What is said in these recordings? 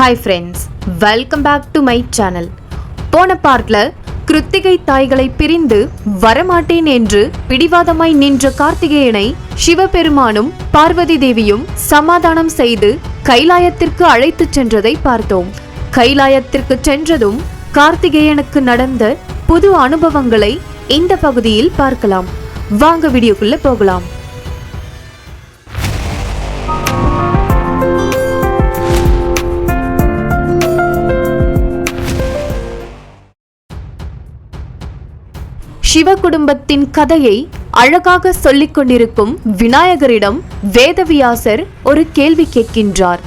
Hi friends welcome back to my channel போன பார்ட்டில் கிருத்திகை தாய்களை பிரிந்து வரமாட்டேன் என்று பிடிவாதமாய் நின்ற கார்த்திகேயனை சிவபெருமானும் பார்வதி தேவியும் சமாதானம் செய்து கைலாயத்திற்கு அழைத்துச் சென்றதை பார்த்தோம். கைலாயத்திற்கு சென்றதும் கார்த்திகேயனுக்கு நடந்த புது அனுபவங்களை இந்த பகுதியில் பார்க்கலாம். வாங்க வீடியோக்குள்ள போகலாம். சிவ குடும்பத்தின் கதையை அழகாக சொல்லிக் கொண்டிருக்கும் விநாயகரிடம் வேதவியாசர் ஒரு கேள்வி கேட்கின்றார்.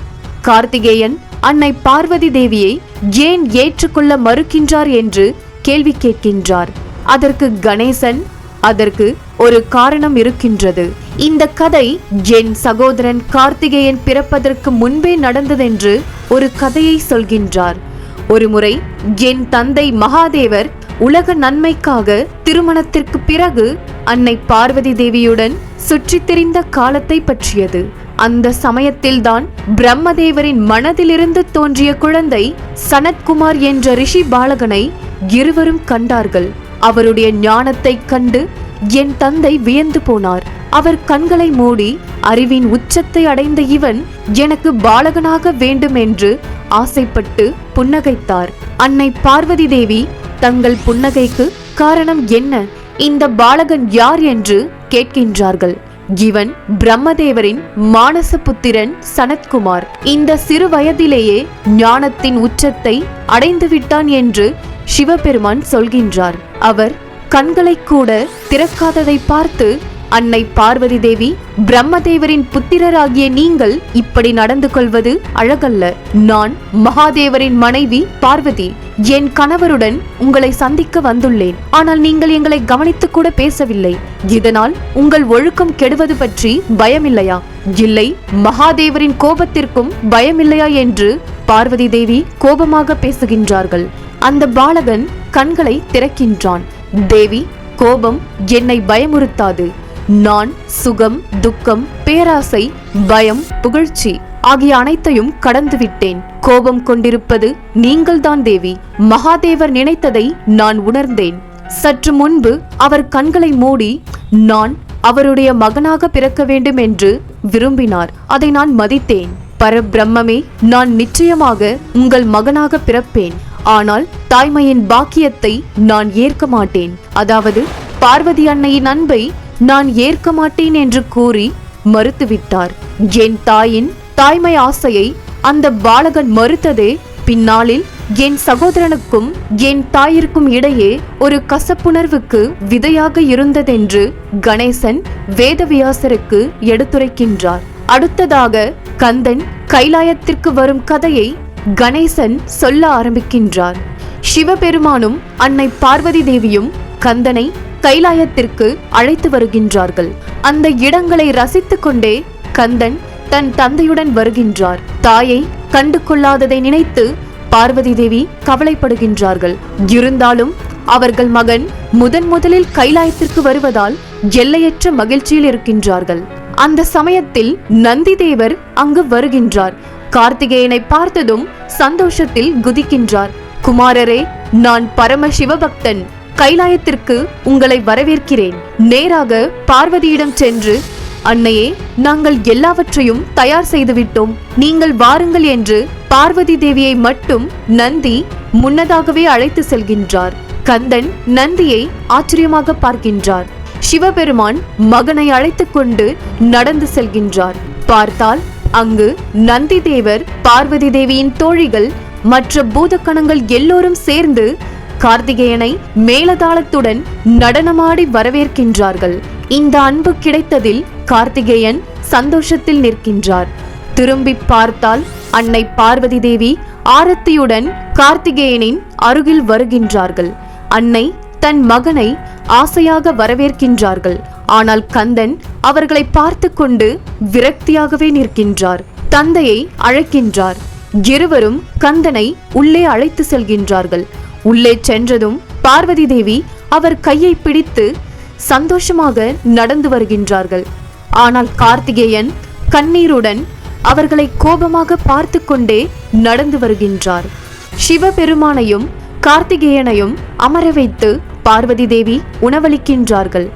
கார்த்திகேயன் அன்னை பார்வதி தேவியை ஏன் ஏற்றுக்கொள்ள மறுக்கின்றார் என்று கேள்வி கேட்கின்றார். அதற்கு கணேசன் அதற்கு ஒரு காரணம் இருக்கின்றது. இந்த கதை என் சகோதரன் கார்த்திகேயன் பிறப்பதற்கு முன்பே நடந்ததென்று ஒரு கதையை சொல்கின்றார். ஒருமுறை என் தந்தை மகாதேவர் உலக நன்மைக்காக திருமணத்திற்கு பிறகு அன்னை பார்வதி தேவியுடன் சுற்றித் திரிந்த காலத்தை பற்றியது. அந்த சமயத்தில்தான் பிரம்மதேவரின் மனதிலிருந்து தோன்றிய குழந்தை சனத்குமார் என்ற ரிஷி பாலகனை இருவரும் கண்டார்கள். அவருடைய ஞானத்தைக் கண்டு என் தந்தை வியந்து போனார். அவர் கண்களை மூடி அறிவின் உச்சத்தை அடைந்த இவன் எனக்கு பாலகனாக வேண்டும் என்று ஆசைப்பட்டு புன்னகைத்தார். அன்னை பார்வதி தேவி தங்கள் புன்னகைக்கு காரணம் என்ன? இந்த பாலகன் யார் என்று கேட்கின்றார்கள். இவன் பிரம்மதேவரின் மானச புத்திரன் சனத்குமார். இந்த சிறு வயதிலேயே ஞானத்தின் உச்சத்தை அடைந்துவிட்டான் என்று சிவபெருமான் சொல்கின்றார். அவர் கண்களை கூட திறக்காததை பார்த்து அன்னை பார்வதி தேவி பிரம்மதேவரின் புத்திரராகிய நீங்கள் இப்படி நடந்து கொள்வது அழகல்ல. நான் மகாதேவரின் மனைவி பார்வதி. என் கணவருடன் உங்களை சந்திக்க வந்துள்ளேன். ஆனால் நீங்கள் எங்களை கவனித்து கூட பேசவில்லை. இதனால் உங்கள் ஒழுக்கம் கெடுவது பற்றி பயமில்லையா? இல்லை மகாதேவரின் கோபத்திற்கும் பயமில்லையா என்று பார்வதி தேவி கோபமாக பேசுகின்றார்கள். அந்த பாலகன் கண்களை திறக்கின்றான். தேவி கோபம் என்னை பயமுறுத்தாது. நான் சுகம் துக்கம் பேராசை பயம் புகழ்ச்சி ஆகிய அனைத்தையும் கடந்துவிட்டேன். கோபம் கொண்டிருப்பது நீங்கள்தான் தேவி. மகாதேவர் நினைத்ததை நான் உணர்ந்தேன். சற்று முன்பு அவர் கண்களை மூடி நான் அவருடைய மகனாக பிறக்க வேண்டும் என்று விரும்பினார். அதை நான் மதித்தேன். பரபிரம்மே நான் நிச்சயமாக உங்கள் மகனாக பிறப்பேன். ஆனால் தாய்மையின் பாக்கியத்தை நான் ஏற்க மாட்டேன். அதாவது பார்வதி அன்னையின் அன்பை நான் ஏற்க மாட்டேன் என்று கூறி மறுத்துவிட்டார். என் தாயின் தாய்மை ஆசையை அந்த பாலகன் மறுத்ததே பின்னாளில் என் சகோதரனுக்கும் என் தாயிற்கும் இடையே ஒரு கசப்புணர்வுக்கு விதையாக இருந்ததென்று கணேசன் வேதவியாசருக்கு எடுத்துரைக்கின்றார். அடுத்ததாக கந்தன் கைலாயத்திற்கு வரும் கதையை கணேசன் சொல்ல ஆரம்பிக்கின்றார். சிவபெருமானும் அன்னை பார்வதி தேவியும் கந்தனை கைலாயத்திற்கு அழைத்து வருகின்றார்கள். அந்த இடங்களை ரசித்துக் கொண்டே கந்தன் தன் தந்தையுடன் வருகின்றார். தாயை கண்டு கொள்ளாததை நினைத்து பார்வதி தேவி கவலைப்படுகின்றார்கள். இருந்தாலும் அவர்கள் மகன் முதன் முதலில் கைலாயத்திற்கு வருவதால் எல்லையற்ற மகிழ்ச்சியில் இருக்கின்றார்கள். அந்த சமயத்தில் நந்தி தேவர் அங்கு வருகின்றார். கார்த்திகேயனை பார்த்ததும் சந்தோஷத்தில் குதிக்கின்றார். குமாரரே நான் பரம சிவபக்தன். கைலாயத்திற்கு உங்களை வரவேற்கிறேன். நேராக பார்வதியிடம் சென்று அன்னையே நாங்கள் எல்லாவற்றையும் தயார் செய்துவிட்டோம். நீங்கள் வாருங்கள் என்று பார்வதி தேவியை மட்டும் நந்தி முன்னதாகவே அழைத்து செல்கின்றார். கந்தன் நந்தியை ஆச்சரியமாக பார்க்கின்றார். சிவபெருமான் மகனை அழைத்துக் கொண்டு நடந்து செல்கின்றார். பார்த்தால் அங்கு நந்தி தேவர் பார்வதி தேவியின் தோழிகள் மற்ற பூதக்கணங்கள் எல்லோரும் சேர்ந்து கார்த்திகேயனை மேலதாளத்துடன் நடனமாடி வரவேற்கின்றார்கள். இந்த அன்பு கிடைத்ததில் கார்த்திகேயன் சந்தோஷத்தில் நிற்கின்றார். திரும்பி பார்த்தால் அன்னை பார்வதி தேவி ஆரத்தியுடன் கார்த்திகேயனின் அருகில் வருகின்றார்கள். அன்னை தன் மகனை ஆசையாக வரவேற்கின்றார்கள். ஆனால் கந்தன் அவர்களை பார்த்து கொண்டு விரக்தியாகவே நிற்கின்றார். தந்தையை அழைக்கின்றார். இருவரும் கந்தனை உள்ளே அழைத்து செல்கின்றார்கள். உள்ளே சென்றதும் பார்வதி தேவி அவர் கையை பிடித்து சந்தோஷமாக நடந்து வருகின்றார்கள். ஆனால் கார்த்திகேயன் கண்ணீருடன் அவர்களை கோபமாக பார்த்து கொண்டே நடந்து வருகின்றார். சிவபெருமானையும் கார்த்திகேயனையும் அமர வைத்து பார்வதி தேவி உணவளிக்கின்றார்கள்.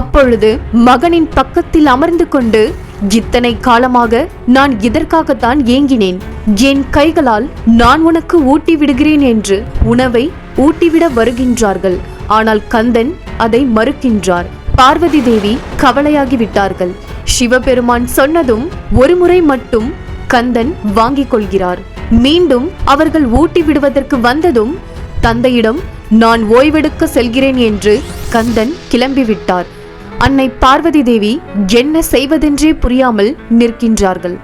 அப்பொழுது மகனின் பக்கத்தில் அமர்ந்து கொண்டு இத்தனை காலமாக நான் இதற்காகத்தான் ஏங்கினேன்? என் கைகளால் நான் உனக்கு ஊட்டி விடுகிறேன் என்று உணவை ஊட்டிவிட வருகின்றார்கள். ஆனால் கந்தன் அதை மறுக்கின்றார். பார்வதி தேவி கவலையாகிவிட்டார்கள். சிவபெருமான் சொன்னதும் ஒரு முறை மட்டும் கந்தன் வாங்கிக் கொள்கிறார். மீண்டும் அவர்கள் ஊட்டி விடுவதற்கு வந்ததும் தந்தையிடம் நான் ஓய்வெடுக்க செல்கிறேன் என்று கந்தன் கிளம்பிவிட்டார். அன்னை பார்வதி தேவி என்ன செய்வதென்றே புரியாமல் நிற்கின்றார்கள்.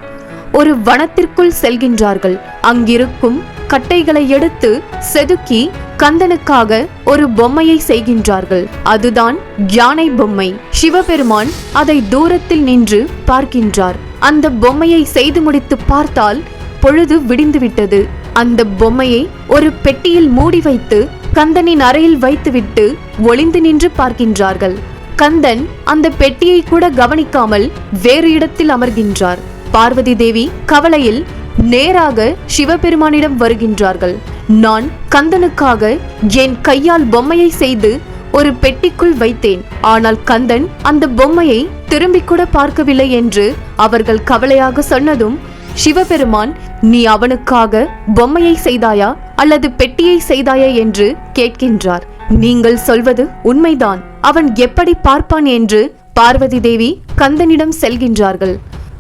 ஒரு வனத்திற்குள் செல்கின்றார்கள். அங்கிருக்கும் கட்டைகளை எடுத்து செதுக்கி கந்தனுக்காக ஒரு பொம்மையை செய்கின்றார்கள். அதுதான் யானை பொம்மை. சிவபெருமான் அதை தூரத்தில் நின்று பார்க்கின்றார். அந்த பொம்மையை செய்து முடித்து பார்த்தால் பொழுது விடிந்துவிட்டது. அந்த பொம்மையை ஒரு பெட்டியில் மூடி வைத்து கந்தனின் அறையில் வைத்துவிட்டு ஒளிந்து நின்று பார்க்கின்றார்கள். கந்தன் அந்த பெட்டியை கூட கவனிக்காமல் வேறு இடத்தில் அமர்கின்றார். பார்வதி தேவி கவலையில் நேராக சிவபெருமானிடம் வருகின்றார்கள். நான் கந்தனுக்காக என் கையால் பொம்மையை செய்து ஒரு பெட்டிக்குள் வைத்தேன். ஆனால் கந்தன் அந்த பொம்மையை திரும்பி கூட பார்க்கவில்லை என்று அவர்கள் கவலையாக சொன்னதும் சிவபெருமான் நீ அவனுக்காக பொம்மையை செய்தாயா அல்லது பெட்டியை செய்தாயா? என்று கேட்கின்றார். நீங்கள் சொல்வது உண்மைதான். அவன் எப்படி பார்ப்பான் என்று பார்வதி தேவி கந்தனிடம் செல்கின்றார்கள்.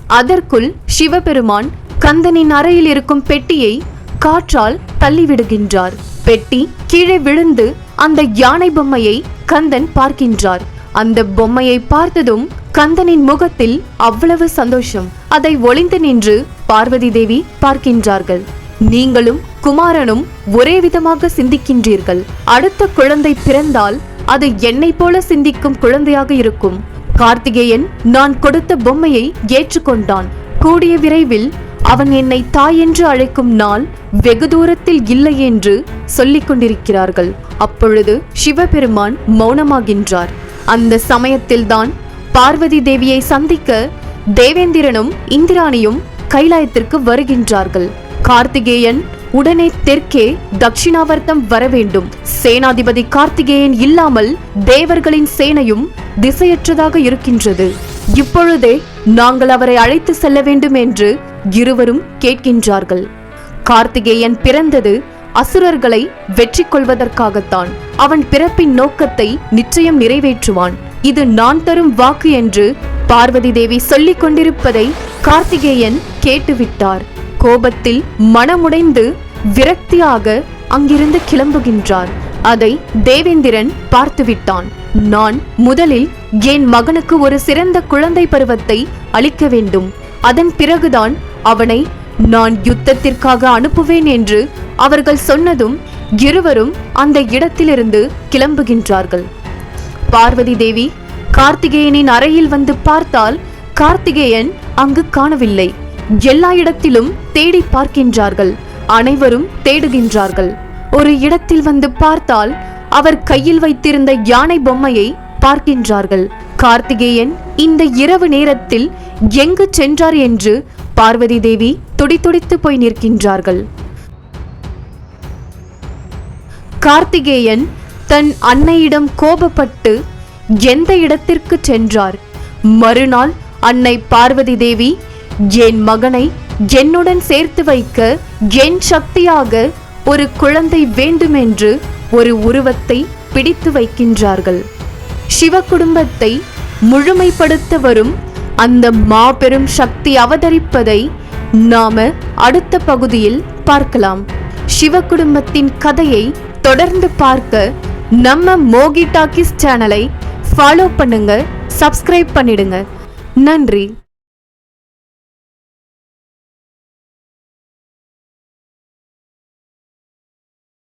அதற்குள் சிவபெருமான் கந்தனின் அறையில் இருக்கும் பெட்டியை காற்றால் தள்ளிவிடுகின்றார். பெட்டி கீழே விழுந்து அந்த யானை பொம்மையை கந்தன் பார்க்கின்றார். அந்த பொம்மையை பார்த்ததும் கந்தனின் முகத்தில் அவ்வளவு சந்தோஷம். அதை ஒளிந்து நின்று பார்வதி தேவி பார்க்கின்றார்கள். நீங்களும் குமாரனும் ஒரே விதமாக சிந்திக்கின்றீர்கள். அடுத்த குழந்தை பிறந்தால் அது என்னை போல சிந்திக்கும் குழந்தையாக இருக்கும். கார்த்திகேயன் நான் கொடுத்த பொம்மையை ஏற்றுக்கொண்டான். கூடிய விரைவில் அவன் என்னை தாய் என்று அழைக்கும் நாள் வெகு தூரத்தில் இல்லை என்று சொல்லிக் கொண்டிருக்கிறார்கள். அப்பொழுது சிவபெருமான் மௌனமாகின்றார். அந்த சமயத்தில்தான் பார்வதி தேவியை சந்திக்க தேவேந்திரனும் இந்திராணியும் கைலாயத்திற்கு வருகின்றார்கள். கார்த்திகேயன் உடனே தெற்கே தட்சிணாவர்த்தம் வர வேண்டும். சேனாதிபதி கார்த்திகேயன் இல்லாமல் தேவர்களின் சேனையும் திசையற்றதாக இருக்கின்றது. இப்பொழுதே நாங்கள் அவரை அழைத்து செல்ல வேண்டும் என்று இருவரும் கேட்கின்றார்கள். கார்த்திகேயன் பிறந்தது அசுரர்களை வெற்றி கொள்வதற்காகத்தான் அவன் பிறப்பின் நோக்கத்தை நிச்சயம் நிறைவேற்றுவான். இது நான் தரும் வாக்கு என்று பார்வதி தேவி சொல்லிக் கொண்டிருப்பதை கார்த்திகேயன் கேட்டுவிட்டார். கோபத்தில் மனமுடைந்து விரக்தியாக அங்கிருந்து கிளம்புகின்றார். அதை தேவேந்திரன் பார்த்துவிட்டான். நான் முதலில் என் மகனுக்கு ஒரு சிறந்த குழந்தை பருவத்தை அளிக்க வேண்டும். அதன் பிறகுதான் அவனை நான் யுத்தத்திற்காக அனுப்புவேன் என்று அவர்கள் சொன்னதும் இருவரும் அந்த இடத்திலிருந்து கிளம்புகின்றார்கள். பார்வதி தேவி கார்த்திகேயனின் அறையில் வந்து பார்த்தால் கார்த்திகேயன் அங்கு காணவில்லை. எல்லா இடத்திலும் தேடி பார்க்கின்றார்கள். அனைவரும் தேடுகின்றார்கள். ஒரு இடத்தில் வந்து பார்த்தால் அவர் கையில் வைத்திருந்த யானை பொம்மையை பார்க்கின்றார்கள். கார்த்திகேயன் இந்த இரவு நேரத்தில் எங்கு சென்றார் என்று பார்வதி தேவி துடித்துடித்து போய் நிற்கின்றார்கள். கார்த்திகேயன் தன் அன்னையிடம் கோபப்பட்டு எந்த இடத்திற்கு சென்றார்? மறுநாள் அன்னை பார்வதி தேவி என் மகனை ஜென்னுடன் சேர்த்து வைக்க ஜென் சக்தியாக ஒரு குழந்தை வேண்டுமென்று ஒரு உருவத்தை பிடித்து வைக்கின்றார்கள். சிவ குடும்பத்தை முழுமைப்படுத்த வரும் அந்த மாபெரும் சக்தி அவதரிப்பதை நாம அடுத்த பகுதியில் பார்க்கலாம். சிவ குடும்பத்தின் கதையை தொடர்ந்து பார்க்க நம்ம மோகி டாக்கிஸ் சேனலை ஃபாலோ பண்ணுங்க சப்ஸ்கிரைப் பண்ணிடுங்க. நன்றி.